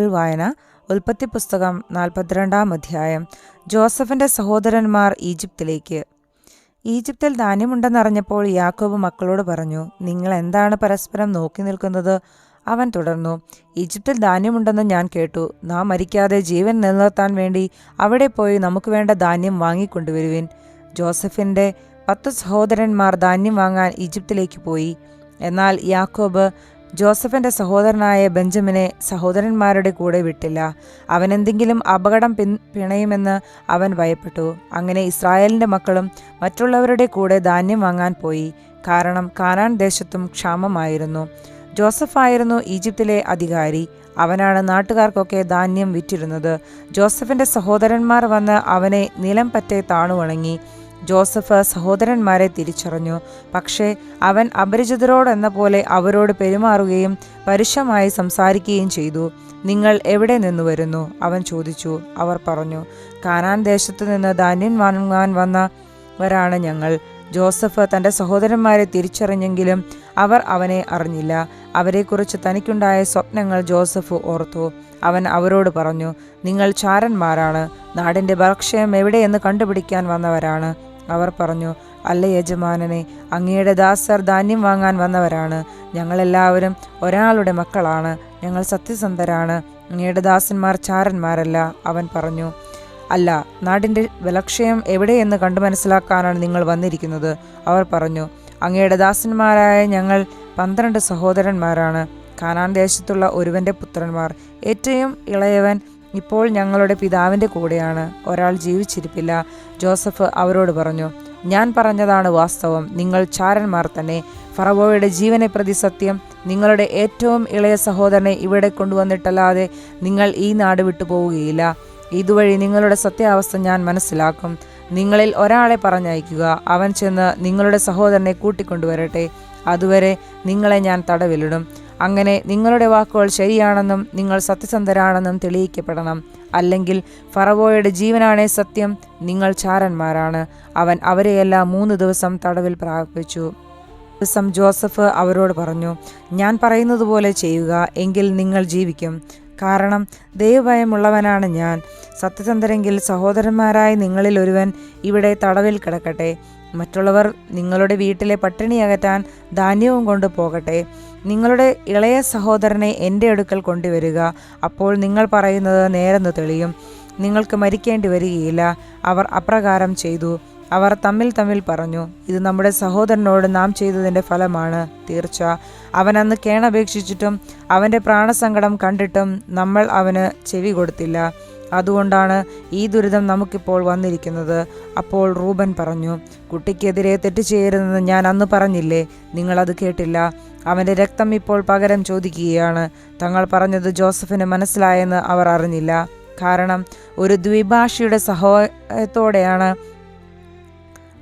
വായന ഉൽപ്പത്തി പുസ്തകം നാൽപ്പത്തിരണ്ടാം അധ്യായം. ജോസഫിന്റെ സഹോദരന്മാർ ഈജിപ്തിലേക്ക്. ഈജിപ്തിൽ ധാന്യമുണ്ടെന്നറിഞ്ഞപ്പോൾ യാക്കോബ് മക്കളോട് പറഞ്ഞു നിങ്ങൾ എന്താണ് പരസ്പരം നോക്കി നിൽക്കുന്നത്? അവൻ തുടർന്നു ഈജിപ്തിൽ ധാന്യമുണ്ടെന്ന് ഞാൻ കേട്ടു. നാം മരിക്കാതെ ജീവൻ നിലനിർത്താൻ വേണ്ടി അവിടെ പോയി നമുക്ക് വേണ്ട ധാന്യം വാങ്ങിക്കൊണ്ടുവരുവിൻ. ജോസഫിന്റെ പത്ത് സഹോദരന്മാർ ധാന്യം വാങ്ങാൻ ഈജിപ്തിലേക്ക് പോയി. എന്നാൽ യാക്കോബ് ജോസഫിന്റെ സഹോദരനായ ബെഞ്ചമിനെ സഹോദരന്മാരുടെ കൂടെ വിട്ടില്ല. അവനെന്തെങ്കിലും അപകടം പിൻ പിണയുമെന്ന് അവൻ ഭയപ്പെട്ടു. അങ്ങനെ ഇസ്രായേലിന്റെ മക്കളും മറ്റുള്ളവരുടെ കൂടെ ധാന്യം വാങ്ങാൻ പോയി. കാരണം കാനാൻ ദേശത്തും ക്ഷാമമായിരുന്നു. ജോസഫായിരുന്നു ഈജിപ്തിലെ അധികാരി. അവനാണ് നാട്ടുകാർക്കൊക്കെ ധാന്യം വിറ്റിരുന്നത്. ജോസഫിന്റെ സഹോദരന്മാർ വന്ന് അവനെ നിലം പറ്റെ താണുവണങ്ങി. ജോസഫ് സഹോദരന്മാരെ തിരിച്ചറിഞ്ഞു. പക്ഷേ അവൻ അപരിചിതരോടെന്ന പോലെ അവരോട് പെരുമാറുകയും പരുഷമായി സംസാരിക്കുകയും ചെയ്തു. നിങ്ങൾ എവിടെ നിന്ന് വരുന്നു? അവൻ ചോദിച്ചു. അവർ പറഞ്ഞു കാനാൻ ദേശത്തു നിന്ന് ധാന്യം വാങ്ങാൻ വന്നവരാണ് ഞങ്ങൾ. ജോസഫ് തന്റെ സഹോദരന്മാരെ തിരിച്ചറിഞ്ഞെങ്കിലും അവർ അവനെ അറിഞ്ഞില്ല. അവരെക്കുറിച്ച് തനിക്കുണ്ടായ സ്വപ്നങ്ങൾ ജോസഫ് ഓർത്തു. അവൻ അവരോട് പറഞ്ഞു നിങ്ങൾ ചാരന്മാരാണ്. നാടിന്റെ ബലക്ഷയം എവിടെയെന്ന് കണ്ടുപിടിക്കാൻ വന്നവരാണ്. അവർ പറഞ്ഞു അല്ല യജമാനനെ അങ്ങയുടെ ദാസർ ധാന്യം വാങ്ങാൻ വന്നവരാണ്. ഞങ്ങളെല്ലാവരും ഒരാളുടെ മക്കളാണ്. ഞങ്ങൾ സത്യസന്ധരാണ്. അങ്ങയുടെ ദാസന്മാർ ചാരന്മാരല്ല. അവൻ പറഞ്ഞു അല്ല നാടിന്റെ വിലക്ഷയം എവിടെയെന്ന് കണ്ടു മനസ്സിലാക്കാനാണ് നിങ്ങൾ വന്നിരിക്കുന്നത്. അവർ പറഞ്ഞു അങ്ങയുടെ ദാസന്മാരായ ഞങ്ങൾ പന്ത്രണ്ട് സഹോദരന്മാരാണ്. കാനാൻ ദേശത്തുള്ള ഒരുവന്റെ പുത്രന്മാർ. ഏറ്റവും ഇളയവൻ ഇപ്പോൾ ഞങ്ങളുടെ പിതാവിന്റെ കൂടെയാണ്. ഒരാൾ ജീവിച്ചിരിപ്പില്ല. ജോസഫ് അവരോട് പറഞ്ഞു ഞാൻ പറഞ്ഞതാണ് വാസ്തവം. നിങ്ങൾ ചാരന്മാർ തന്നെ. ഫറവോയുടെ ജീവനെ പ്രതി സത്യം. നിങ്ങളുടെ ഏറ്റവും ഇളയ സഹോദരനെ ഇവിടെ കൊണ്ടുവന്നിട്ടല്ലാതെ നിങ്ങൾ ഈ നാട് വിട്ടു പോവുകയില്ല ഇതുവഴി നിങ്ങളുടെ സത്യാവസ്ഥ ഞാൻ മനസ്സിലാക്കും. നിങ്ങളിൽ ഒരാളെ പറഞ്ഞയക്കുക. അവൻ ചെന്ന് നിങ്ങളുടെ സഹോദരനെ കൂട്ടിക്കൊണ്ടുവരട്ടെ. അതുവരെ നിങ്ങളെ ഞാൻ തടവിലിടും. അങ്ങനെ നിങ്ങളുടെ വാക്കുകൾ ശരിയാണെന്നും നിങ്ങൾ സത്യസന്ധരാണെന്നും തെളിയിക്കപ്പെടണം. അല്ലെങ്കിൽ ഫറവോയുടെ ജീവനാണേ സത്യം നിങ്ങൾ ചാരന്മാരാണ്. അവൻ അവരെയെല്ലാം മൂന്ന് ദിവസം തടവിൽ പ്രാപിച്ചു. ദിവസം ജോസഫ് അവരോട് പറഞ്ഞു ഞാൻ പറയുന്നത് പോലെ ചെയ്യുക എങ്കിൽ നിങ്ങൾ ജീവിക്കും. കാരണം ദൈവഭയമുള്ളവനാണ് ഞാൻ. സത്യസന്ധരെങ്കിൽ സഹോദരന്മാരായ നിങ്ങളിൽ ഒരുവൻ ഇവിടെ തടവിൽ കിടക്കട്ടെ. മറ്റുള്ളവർ നിങ്ങളുടെ വീട്ടിലെ പട്ടിണി അകറ്റാൻ ധാന്യവും കൊണ്ട് പോകട്ടെ. നിങ്ങളുടെ ഇളയ സഹോദരനെ എന്റെ അടുക്കൽ കൊണ്ടുവരിക. അപ്പോൾ നിങ്ങൾ പറയുന്നത് നേരെന്ന് തെളിയും. നിങ്ങൾക്ക് മരിക്കേണ്ടി വരികയില്ല. അവർ അപ്രകാരം ചെയ്തു. അവർ തമ്മിൽ തമ്മിൽ പറഞ്ഞു ഇത് നമ്മുടെ സഹോദരനോട് നാം ചെയ്തതിന്റെ ഫലമാണ്. തീർച്ച. അവൻ അന്ന് കേണപേക്ഷിച്ചിട്ടും അവന്റെ പ്രാണസങ്കടം കണ്ടിട്ടും നമ്മൾ അവന് ചെവി കൊടുത്തില്ല. അതുകൊണ്ടാണ് ഈ ദുരിതം നമുക്കിപ്പോൾ വന്നിരിക്കുന്നത്. അപ്പോൾ റൂബൻ പറഞ്ഞു കുട്ടിക്കെതിരെ തെറ്റ് ചെയ്യരുതെന്ന് ഞാൻ അന്ന് പറഞ്ഞില്ലേ? നിങ്ങളത് കേട്ടില്ല. അവന്റെ രക്തം ഇപ്പോൾ പകരം ചോദിക്കുകയാണ്. തങ്ങൾ പറഞ്ഞത് ജോസഫിന് മനസ്സിലായെന്ന് അവർ അറിഞ്ഞില്ല. കാരണം ഒരു ദ്വിഭാഷയുടെ സഹായത്തോടെയാണ്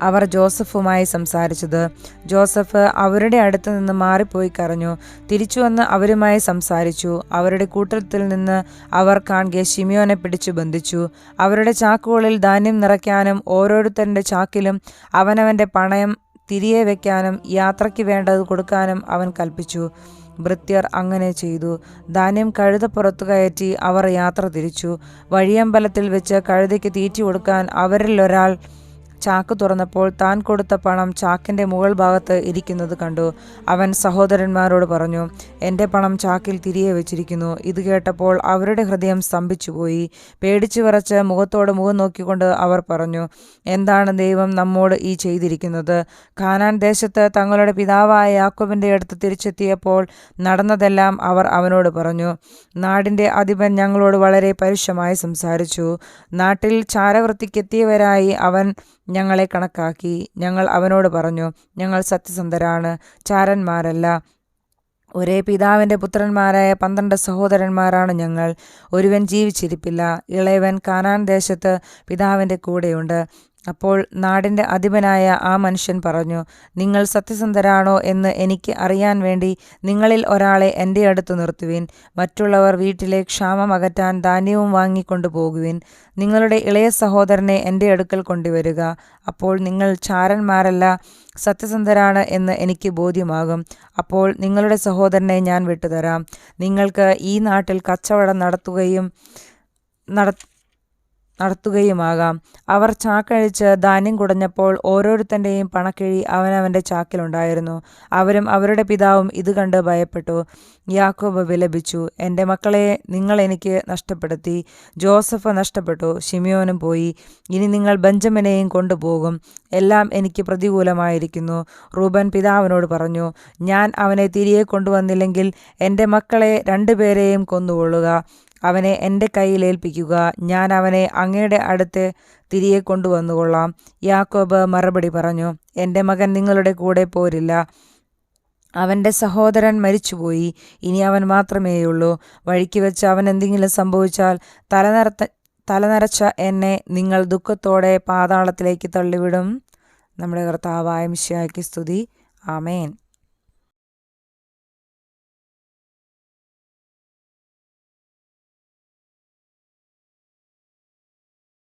അവർ ജോസഫുമായി സംസാരിച്ചത്. ജോസഫ് അവരുടെ അടുത്ത് നിന്ന് മാറിപ്പോയി കരഞ്ഞു. തിരിച്ചു വന്ന് അവരുമായി സംസാരിച്ചു. അവരുടെ കൂട്ടത്തിൽ നിന്ന് അവർ കാണെ ഷിമിയോനെ പിടിച്ചു ബന്ധിച്ചു. അവരുടെ ചാക്കുകളിൽ ധാന്യം നിറയ്ക്കാനും ഓരോരുത്തരുടെ ചാക്കിലും അവനവന്റെ പണയം തിരികെ വയ്ക്കാനും യാത്രയ്ക്ക് വേണ്ടത് കൊടുക്കാനും അവൻ കൽപ്പിച്ചു. ഭൃത്യർ അങ്ങനെ ചെയ്തു. ധാന്യം കഴുത പുറത്തു കയറ്റി അവർ യാത്ര തിരിച്ചു. വഴിയമ്പലത്തിൽ വെച്ച് കഴുതയ്ക്ക് തീറ്റി കൊടുക്കാൻ അവരിലൊരാൾ ചാക്ക് തുറന്നപ്പോൾ താൻ കൊടുത്ത പണം ചാക്കിന്റെ മുകൾ ഭാഗത്ത് ഇരിക്കുന്നത് കണ്ടു. അവൻ സഹോദരന്മാരോട് പറഞ്ഞു എന്റെ പണം ചാക്കിൽ തിരികെ വെച്ചിരിക്കുന്നു. ഇത് കേട്ടപ്പോൾ അവരുടെ ഹൃദയം സ്തംഭിച്ചുപോയി. പേടിച്ചു വിറച്ച് മുഖത്തോട് മുഖം നോക്കിക്കൊണ്ട് അവർ പറഞ്ഞു എന്താണ് ദൈവം നമ്മോട് ഈ ചെയ്തിരിക്കുന്നത്? കാനാൻ ദേശത്ത് തങ്ങളുടെ പിതാവായ യാക്കോബിന്റെ അടുത്ത് തിരിച്ചെത്തിയപ്പോൾ നടന്നതെല്ലാം അവർ അവനോട് പറഞ്ഞു. നാടിന്റെ അധിപൻ ഞങ്ങളോട് വളരെ പരുഷമായി സംസാരിച്ചു. നാട്ടിൽ ചാരവൃത്തിക്കെത്തിയവരായി അവൻ ഞങ്ങളെ കണക്കാക്കി. ഞങ്ങൾ അവനോട് പറഞ്ഞു ഞങ്ങൾ സത്യസന്ധരാണ് ചാരന്മാരല്ല. ഒരേ പിതാവിന്റെ പുത്രന്മാരായ പന്ത്രണ്ട് സഹോദരന്മാരാണ് ഞങ്ങൾ. ഒരുവൻ ജീവിച്ചിരിപ്പില്ല. ഇളയവൻ കാനാൻ ദേശത്ത് പിതാവിന്റെ കൂടെയുണ്ട്. അപ്പോൾ നാടിന്റെ അധിപനായ ആ മനുഷ്യൻ പറഞ്ഞു നിങ്ങൾ സത്യസന്ധരാണോ എന്ന് എനിക്ക് അറിയാൻ വേണ്ടി നിങ്ങളിൽ ഒരാളെ എന്റെ അടുത്ത് നിർത്തുവിൻ. മറ്റുള്ളവർ വീട്ടിലെ ക്ഷാമം അകറ്റാൻ ധാന്യവും വാങ്ങിക്കൊണ്ടു പോകുവിൻ. നിങ്ങളുടെ ഇളയ സഹോദരനെ എന്റെ അടുക്കൽ കൊണ്ടുവരിക. അപ്പോൾ നിങ്ങൾ ചാരന്മാരല്ല സത്യസന്ധരാണ് എന്ന് എനിക്ക് ബോധ്യമാകും. അപ്പോൾ നിങ്ങളുടെ സഹോദരനെ ഞാൻ വിട്ടുതരാം. നിങ്ങൾക്ക് ഈ നാട്ടിൽ കച്ചവടം നടത്തുകയും നട നടത്തുകയുമാകാം. അവർ ചാക്കഴിച്ച് ധാന്യം കുടഞ്ഞപ്പോൾ ഓരോരുത്തന്റെയും പണക്കിഴി അവനവന്റെ ചാക്കിലുണ്ടായിരുന്നു. അവരും അവരുടെ പിതാവും ഇത് കണ്ട് ഭയപ്പെട്ടു. യാക്കോബ് വിലപിച്ചു എന്റെ മക്കളെ നിങ്ങൾ എനിക്ക് നഷ്ടപ്പെടുത്തി. ജോസഫ് നഷ്ടപ്പെട്ടു ഷിമിയോനും പോയി. ഇനി നിങ്ങൾ ബെഞ്ചമിനെയും കൊണ്ടുപോകും. എല്ലാം എനിക്ക് പ്രതികൂലമായിരിക്കുന്നു. റൂബൻ പിതാവിനോട് പറഞ്ഞു ഞാൻ അവനെ തിരികെ കൊണ്ടുവന്നില്ലെങ്കിൽ എന്റെ മക്കളെ രണ്ടുപേരെയും കൊന്നുകൊള്ളുക. അവനെ എന്റെ കയ്യിൽ ഏൽപ്പിക്കുക. ഞാൻ അവനെ അങ്ങയുടെ അടുത്ത് തിരികെ കൊണ്ടുവന്നുകൊള്ളാം. യാക്കോബ് മറുപടി പറഞ്ഞു എന്റെ മകൻ നിങ്ങളുടെ കൂടെ പോരില്ല. അവന്റെ സഹോദരൻ മരിച്ചുപോയി. ഇനി അവൻ മാത്രമേയുള്ളൂ. വഴിക്ക് വെച്ച് അവൻ എന്തെങ്കിലും സംഭവിച്ചാൽ തലനിറത്ത തലനിറച്ച എന്നെ നിങ്ങൾ ദുഃഖത്തോടെ പാതാളത്തിലേക്ക് തള്ളിവിടും. നമ്മുടെ കർത്താവായ മിശയാക്കി സ്തുതി. ആമേൻ.